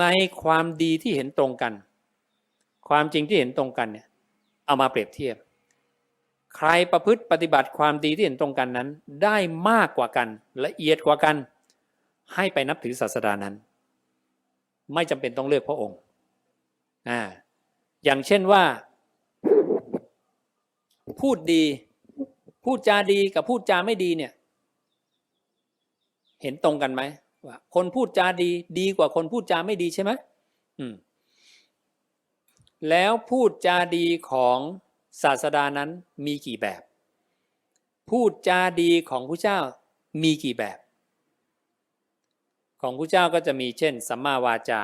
ในความดีที่เห็นตรงกัน ความจริงที่เห็นตรงกันเนี่ยเอามาเปรียบเทียบ ใครประพฤติปฏิบัติความดีที่เห็นตรงกันนั้น ได้มากกว่ากัน ละเอียดกว่ากัน ให้ไปนับถือศาสดานั้น ไม่จำเป็นต้องเลือกพระองค์อ่าอย่างเช่นว่า พูดดี พูดจาดีกับพูดจาไม่ดีเนี่ย เห็นตรงกันไหม ว่าคนพูดจาดีดีกว่าคนพูดจาไม่ดีใช่ไหมอืมแล้วพูดจาดีของศาสดานั้นมีกี่แบบ พูดจาดีของผู้เจ้ามีกี่แบบ ของผู้เจ้าก็จะมีเช่นสัมมาวาจา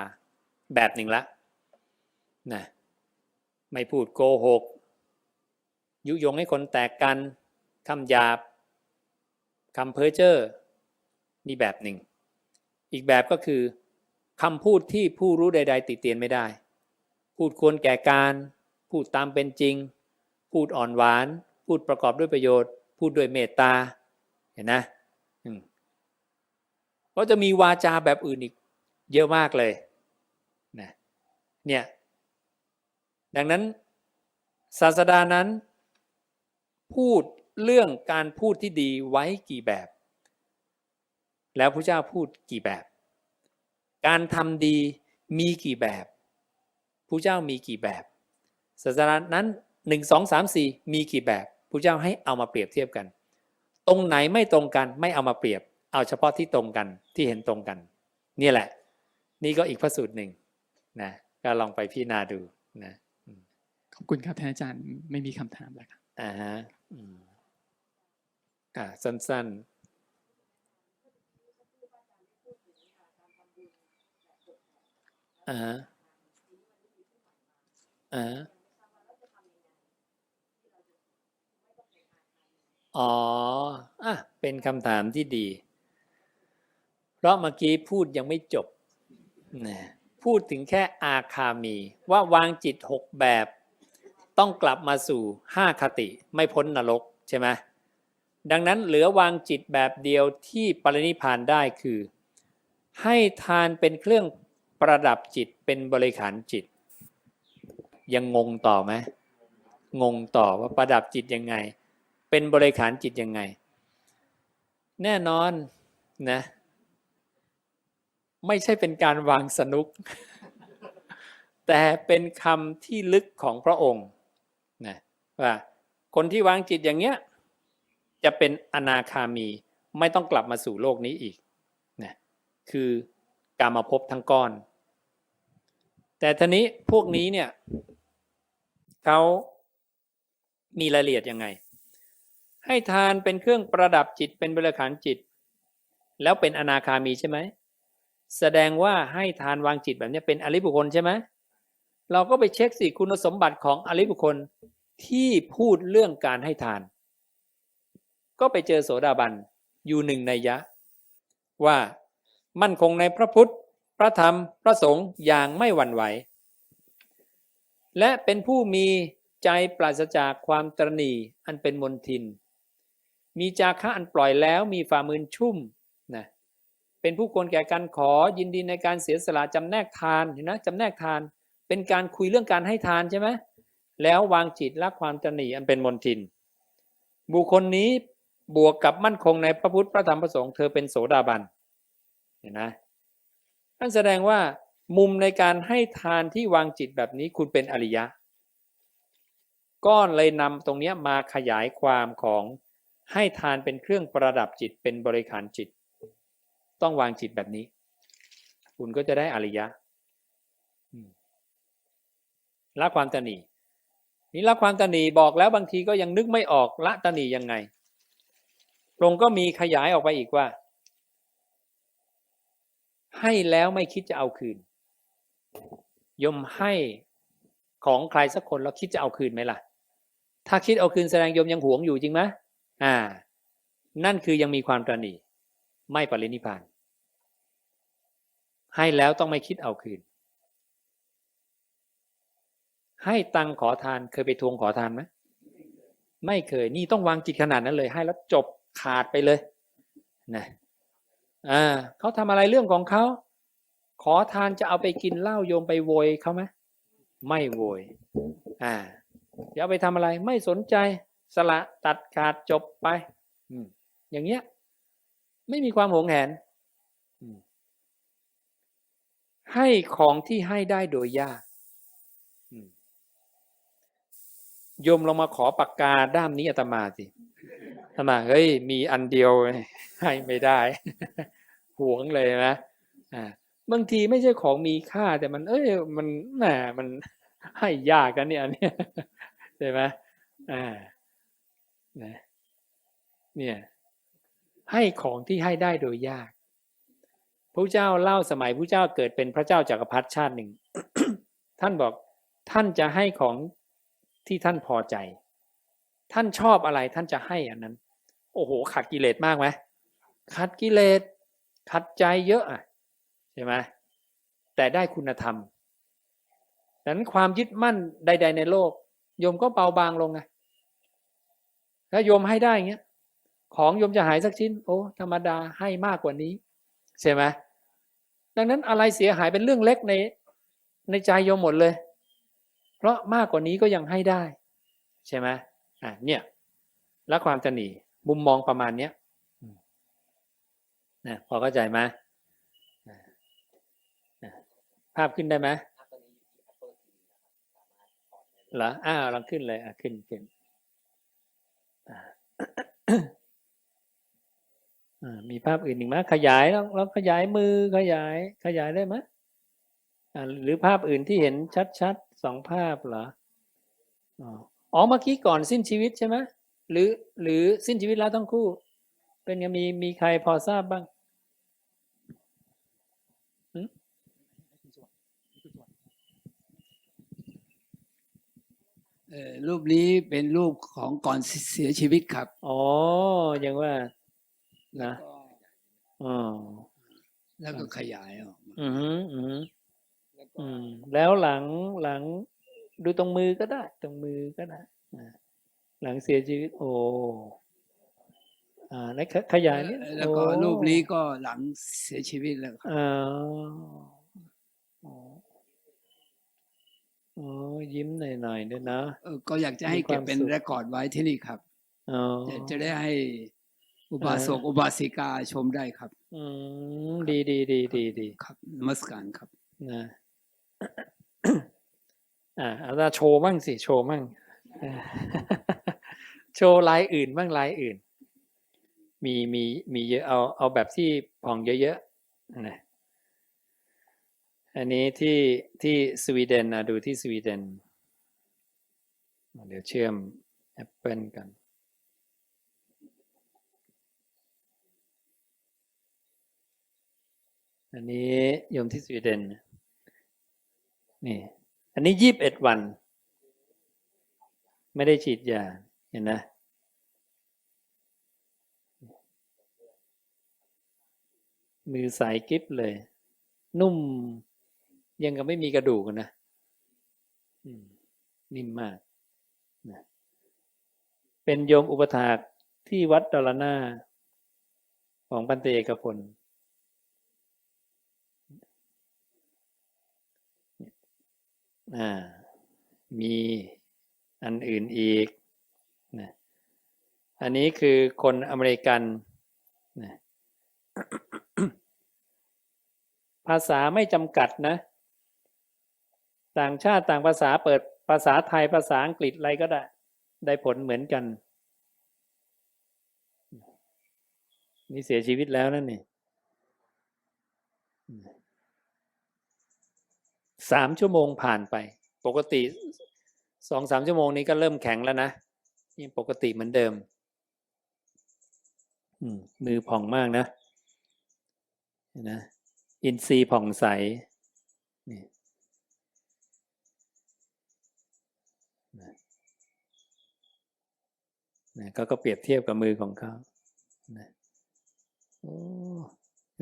แบบหนึ่งละนะไม่พูดโกหก ยุยงให้คนแตกกันคำหยาบคำเพ้อเจ้อนี่แบบหนึ่ง อีกแบบก็คือคำพูดที่ผู้รู้ใด ๆ ติเตียนไม่ได้ พูดควรแก่การ พูดตามเป็นจริง พูดอ่อนหวาน พูดประกอบด้วยประโยชน์ พูดด้วยเมตตา เห็นนะก็จะมีวาจาแบบอื่นอีกเยอะมากเลยนะเนี่ย ดังนั้นศาสดานั้น พูดเรื่องการพูดที่ดีไว้กี่แบบ แล้วพระเจ้าพูดกี่แบบ การทำดีมีกี่แบบพระเจ้ามีกี่แบบศาสนานั้นหนึ่งสองสามสี่มีกี่แบบพระเจ้าให้เอามาเปรียบเทียบกัน ตรงไหนไม่ตรงกันไม่เอามาเปรียบ เอาเฉพาะที่ตรงกันที่เห็นตรงกัน นี่แหละ นี่ก็อีกพระสูตรหนึ่งนะก็ลองไปพิจารณาดูนะขอบคุณครับท่านอาจารย์ไม่มีคำถามแล้วครับอ่าฮะอืมอ่าสั้นๆ อ่าฮะอ่าฮะอ๋ออะเป็นคำถามที่ดี เพราะเมื่อกี้พูดยังไม่จบนะพูดถึงแค่อาคามี ว่าวางจิตหกแบบ ต้องกลับมาสู่ห้าคติไม่พ้นนรกใช่ไหมดังนั้นเหลือวางจิตแบบเดียวที่ปรินิพพานได้คือ ให้ทานเป็นเครื่อง ประดับจิตเป็นบริขารจิต ยังงงต่อไหมงงต่อว่าประดับจิตยังไง เป็นบริขารจิตยังไง แน่นอนนะ ไม่ใช่เป็นการวางสนุก แต่เป็นคำที่ลึกของพระองค์นะว่าคนที่วางจิตอย่างเงี้ยจะเป็นอนาคามีไม่ต้องกลับมาสู่โลกนี้อีกนะคือ กามาภพทั้งก้อน แต่ทีนี้พวกนี้เนี่ยเขามีรายละเอียดยังไง ให้ทานเป็นเครื่องประดับจิตเป็นบริขารจิต แล้วเป็นอนาคามีใช่ไหม แสดงว่าให้ทานวางจิตแบบนี้เป็นอริบุคคลใช่ไหมเราก็ไปเช็คสิคุณสมบัติของอริบุคคลที่พูดเรื่องการให้ทาน ก็ไปเจอโสดาบันอยู่หนึ่งในยะ ว่า มั่นคงในพระพุทธ พระธรรม พระสงฆ์อย่างไม่หวั่นไหว และเป็นผู้มีใจปราศจากความตรณีอันเป็นมนทิน มีจาคะอันปล่อยแล้วมีฝ่ามือชุ่มนะเป็นผู้ควรแก่การขอยินดีในการเสียสละจำแนกทานเห็นนะจำแนกทานเป็นการคุยเรื่องการให้ทานใช่ไหมแล้ววางจิตละความตระหนี่อันเป็นมนทิน บุคคลนี้บวกกับมั่นคงในพระพุทธพระธรรมพระสงฆ์เธอเป็นโสดาบัน ห็นนะนั่นแสดงว่ามุมในการให้ทานที่วางจิตแบบนี้คุณเป็นอริยะก็เลยนำตรงเนี้ยมาขยายความของให้ทานเป็นเครื่องประดับจิตเป็นบริขารจิต ต้องวางจิตแบบนี้ คุณก็จะได้อริยะละความตนีนี่ละความตนีบอกแล้วบางทีก็ยังนึกไม่ออกละตนียังไงพรงก็มีขยายออกไปอีกว่า ให้แล้วไม่คิดจะเอาคืน ยมให้ของใครสักคนแล้วคิดจะเอาคืนไหมล่ะ ถ้าคิดเอาคืนแสดงยมยังหวงอยู่จริงไหมอ่า นั่นคือยังมีความตรนีไม่ปรินิพาน ให้แล้วต้องไม่คิดเอาคืน ให้ตังขอทานเคยไปทวงขอทานไหมไม่เคย นี่ต้องวางจิตขนาดนั้นเลย ให้แล้วจบขาดไปเลย นะ อ่าเขาทำอะไรเรื่องของเขาขอทานจะเอาไปกินเหล้าโยมไปโวยเขาไหมไม่โวยอ่าจะเอาไปทำอะไรไม่สนใจสละตัดขาดจบไป อืมอย่างเงี้ย ไม่มีความหงแหนให้ของที่ให้ได้โดยยากโยมลองมาขอปากกาด้ามนี้อาตมาสิ อามาเฮ้ยมีอันเดียวให้ไม่ได้หวงเลยนะอ่าบางทีไม่ใช่ของมีค่าแต่มัน เอ้ยมันแหมมันให้ยากกันเนี่ยเนี่ยใช่ไหมอ่านะเนี่ยให้ของที่ให้ได้โดยยากพระเจ้าเล่าสมัยพระเจ้าเกิดเป็นพระเจ้าจักรพรรดิชาติหนึ่ง ท่านบอกท่านจะให้ของที่ท่านพอใจ ท่านชอบอะไรท่านจะให้อันนั้น อ้โหขัดกิเลสมากไหมขัดกิเลสขัดใจเยอะอะใช่ไหมแต่ได้คุณธรรมดังนั้นความยึดมั่นใด ๆ ในโลกโยมก็เบาบางลงไงถ้าโยมให้ได้อย่างเงี้ย ของโยมจะหายสักชิ้น โอ้ธรรมดาให้มากกว่านี้ใช่ไหมดังนั้นอะไรเสียหายเป็นเรื่องเล็กในในใจโยมหมดเลย เพราะมากกว่านี้ก็ยังให้ได้ ใช่ไหมอะเนี่ยแล้วความตนี มุมมองประมาณเนี้ยนะพอเข้าใจไหมภาพขึ้นได้ไหมเหรออ้าวลองขึ้นเลยอะขึ้นขึ้นมีภาพอื่นอีกไหมขยายแล้วแล้วขยายมือขยาย ขยายได้ไหมหรือภาพอื่นที่เห็นชัดๆสองภาพเหรออ๋อเมื่อกี้ก่อนสิ้นชีวิตใช่ไหม หรือหรือสิ้นชีวิตแล้วทั้งคู่ เป็นไงมีมีใครพอทราบบ้างเอ่อรูปนี้เป็นรูปของก่อนเสียชีวิตครับ อ๋อ ยังว่า นะแล้วก็อ๋อแล้วก็ขยายออกมาอือหืออือหือแล้วก็อืมแล้วหลังหลัง ดูตรงมือก็ได้ ตรงมือก็ได้อ่า หลังเสียชีวิต โอ้อ่าแล้วขขยายนิดแล้วก็โอ้รูปนี้ก็หลังเสียชีวิตแล้วครับอ๋ออ๋ออ๋อยิ้มหน่อยๆด้วยนะเออก็อยากจะให้เก็บเป็นมีความสุขเรคคอร์ดไว้ที่นี่ครับอ๋อจะจะได้ให้อุบาสกเอออุบาสิกาชมได้ครับ อืมดีดีดีดีดีครับนมัสการครับนะอ่าเอาละโชว์บ้างสิ โชว์บ้างอ่า โชว์ลายอื่นบ้างลายอื่น มีมีมีเยอะเอาเอาแบบที่ผ่องเยอะๆนะอันนี้ที่ที่สวีเดนนะดูที่สวีเดน เดี๋ยวเชื่อม Apple กันอันนี้โยมที่สวีเดนนี่ อันนี้ยี่บเอ็ดวัน ไม่ได้ฉีดยา เห็นนะมือสายกิฟเลย นุ่ม ยังกับไม่มีกระดูกนะนิ่มมากนะเป็นโยมอุปถากที่วัดดอลนาของปันเตเอกพลมีอันอื่นอีก อันนี้คือคนอเมริกันนะภาษาไม่จำกัดนะ ต่างชาติต่างภาษาเปิดภาษาไทยภาษาอังกฤษอะไรก็ได้ ได้ผลเหมือนกัน นี่เสียชีวิตแล้วนั่นนี่สามชั่วโมงผ่านไป ปกติสองสามชั่วโมงนี้ก็เริ่มแข็งแล้วนะนี่ปกติเหมือนเดิม มือผ่องมากนะนะอินทรีย์ผ่องใสนี่นะนะก็ก็เปรียบเทียบกับมือของเขานะโอ้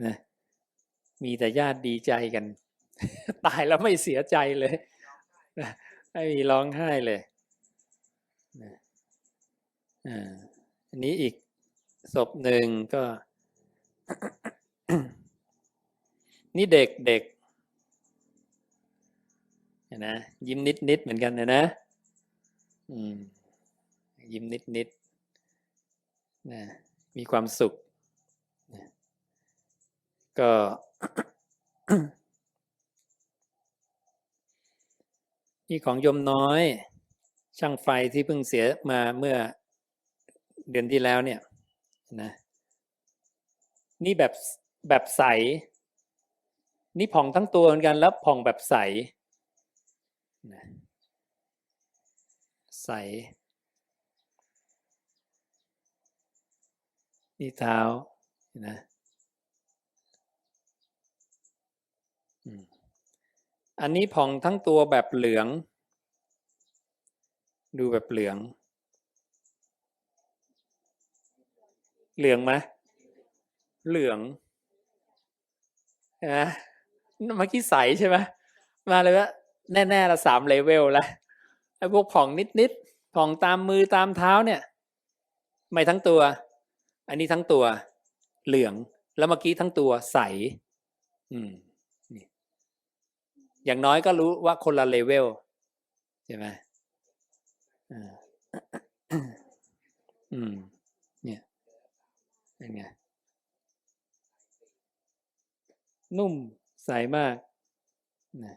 นะมีแต่ญาติดีใจกัน ตายแล้วไม่เสียใจเลยนะไม่มีร้องไห้เลยนะอ่าอันนี้อีก ศพหนึ่งก็ นี่เด็กเด็กนะยิ้มนิดนิดๆเหมือนกันนะนะยิ้มนิดนิดๆนะมีความสุขนะก็ นี่ของยมน้อย ช่างไฟที่เพิ่งเสียมาเมื่อเดือนที่แล้วเนี่ย นะนี่แบบแบบใส นี่ผ่องทั้งตัวเหมือนกันแล้วผ่องแบบใสนะใสนี่เท้านะอันนี้ผ่องทั้งตัวแบบเหลือง ดูแบบเหลือง เหลืองไหมเหลืองนะเมื่อกี้ใสใช่ไหมมาเลยว่าแน่ๆละสามเลเวลล้วไอ้พวกผ่องนิดๆผ่องตามมือตามเท้าเนี่ย ไม่ทั้งตัว อันนี้ทั้งตัว เหลืองแล้วเมื่อกี้ทั้งตัวใส อืมอย่างน้อยก็รู้ว่าคนละเลเวลใช่ไหมอ่าอืม เป็นไงนุ่มใสมากนะ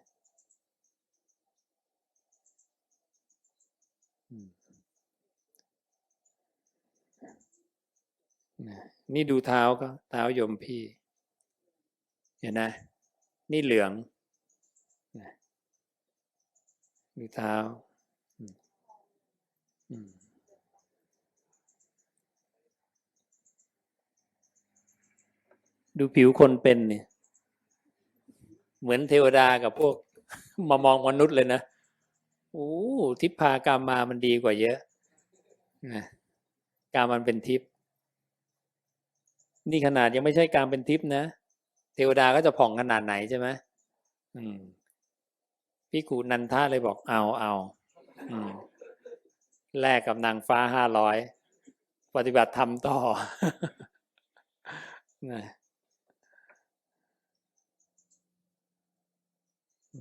นี่ดูเท้าก็เท้ายมพี่เห็นนะ นี่เหลืองนะดูเท้า อืมอืม ดูผิวคนเป็นเนี่ย เหมือนเทวดากับพวกมามองมนุษย์เลยนะโอ้ทิพากามามันดีกว่าเยอะนะกามันเป็นทิพย์นี่ขนาดยังไม่ใช่การเป็นทิพย์นะเทวดาก็จะผ่องขนาดไหนใช่ไหมอืมพี่กูนันท่าเลยบอกเอาเอาอืมแลกกับนางฟ้าห้าร้อยปฏิบัติธรรมต่อนะ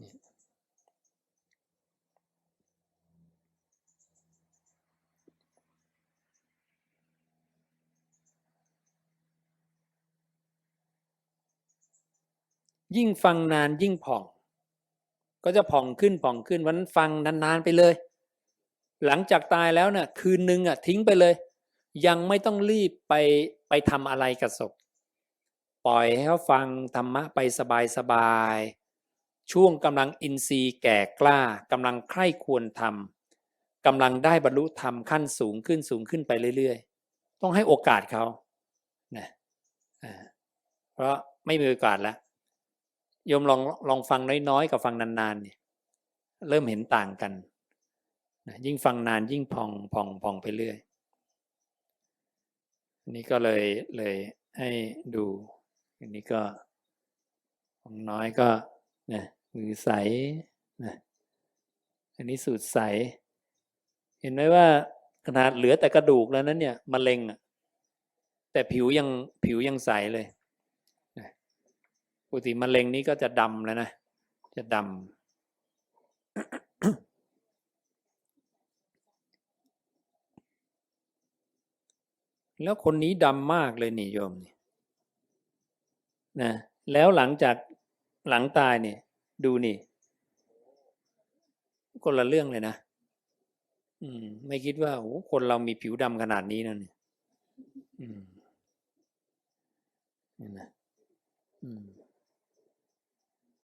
นี่ยิ่งฟังนานยิ่งผ่อง ก็จะผ่องขึ้นผ่องขึ้นวันฟังนานๆไปเลย หลังจากตายแล้วเนี่ยคืนนึงอะทิ้งไปเลย ยังไม่ต้องรีบไปไปทำอะไรกับศพ ปล่อยให้เขาฟังธรรมะไปสบายๆ ช่วงกำลังอินทรีย์แก่กล้ากำลังใคร่ควรทำกำลังได้บรรลุธรรมขั้นสูงขึ้นสูงขึ้นไปเรื่อยๆ ต้องให้โอกาสเขานะอ่าเพราะไม่มีโอกาสแล้วโยมลองลองฟังน้อยๆ กับฟังนานๆเนี่ยเริ่มเห็นต่างกันนะยิ่งฟังนานยิ่งพองพองพองไปเรื่อยอันนี้ก็เลยเลยให้ดูอันนี้ก็ของน้อยก็นะ มือใสนะอันนี้สูตรใส เห็นไหมว่าขนาดเหลือแต่กระดูกแล้วนั้นเนี่ยมะเร็งอะแต่ผิวยังผิวยังใสเลยปกติมะเร็งนี้ก็จะดำแล้วนะ จะดำแล้วคนนี้ดำมากเลยนี่โยมนี่นะแล้วหลังจากหลังตายเนี่ย ดูนี่คนละเรื่องเลยนะ อืม ไม่คิดว่าโอ้คนเรามีผิวดำขนาดนี้นะเนี่ยอืมนะอืม